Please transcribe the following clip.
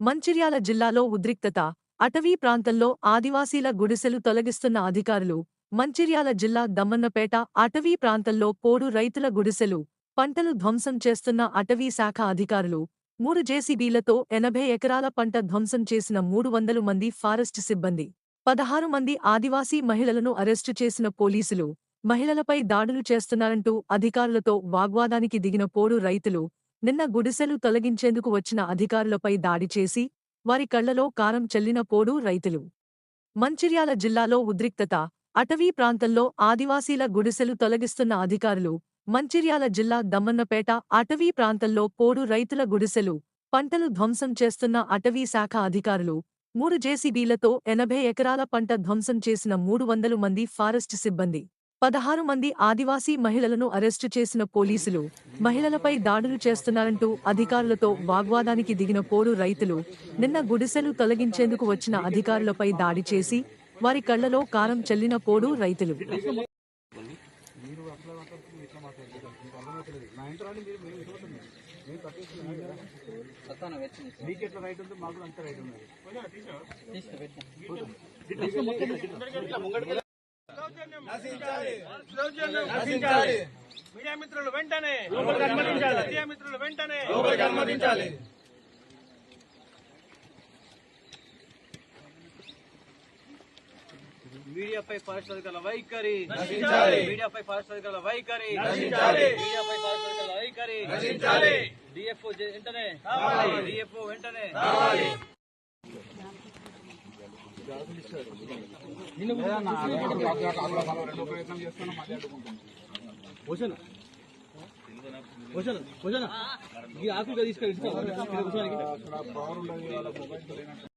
మంచిర్యాల జిల్లాలో ఉద్రిక్తత అటవీ ప్రాంతంలో ఆదివాసీల గుడిసెలు తొలగిస్తున్న అధికారులు మంచిర్యాల జిల్లా దమ్మన్నపేట అటవీ ప్రాంతంలో పోడు రైతుల గుడిసెలు పంటలు ధ్వంసం చేస్తున్న అటవీ శాఖ అధికారులు మూడు జేసీబీలతో ఎనభై ఎకరాల పంట ధ్వంసం చేసిన మూడు వందలు మంది ఫారెస్ట్ సిబ్బంది పదహారు మంది ఆదివాసీ మహిళలను అరెస్టు చేసిన పోలీసులు మహిళలపై దాడులు చేస్తున్నారంటూ అధికారులతో వాగ్వాదానికి దిగిన పోడు రైతులు నిన్న గుడిసెలు తొలగించేందుకు వచ్చిన అధికారులపై దాడి చేసి వారి కళ్ళలో కారం చల్లిన పోడు రైతులు. మంచిర్యాల జిల్లాలో ఉద్రిక్తత అటవీ ప్రాంతంలో ఆదివాసీల గుడిసెలు తొలగిస్తున్న అధికారులు మంచిర్యాల జిల్లా దమ్మన్నపేట అటవీ ప్రాంతంలో పోడు రైతుల గుడిసెలు పంటలు ధ్వంసం చేస్తున్న అటవీ శాఖ అధికారులు మూడు జేసీబీలతో ఎనభై ఎకరాల పంట ధ్వంసం చేసిన మూడు వందలు మంది ఫారెస్ట్ సిబ్బంది. పదహారు మంది ఆదివాసీ మహిళలను అరెస్టు చేసిన పోలీసులు మహిళలపై దాడులు చేస్తున్నారంటూ అధికారులతో వాగ్వాదానికి దిగిన పోడు రైతులు నిన్న గుడిసెలు తొలగించేందుకు వచ్చిన అధికారులపై దాడి చేసి వారి కళ్ళలో కారం చల్లిన పోడు రైతులు. రైట్ ఉంది మీడియా మిత్రులు వెంటనే. మీడియా మిత్రులు వెంటనే. అనుమతించాలి. మీడియాపై పారిశ్రామికల వైఖరి. మీడియాపై పారిశ్రామికల వైఖరి. మీడియాపై పారిశ్రామికల వైఖరి. డిఎఫ్ఓ వెంటనే. డిఎఫ్ఓ వెంటనే. అక్కడ పవర్ ఉండదు వాళ్ళ మొబైల్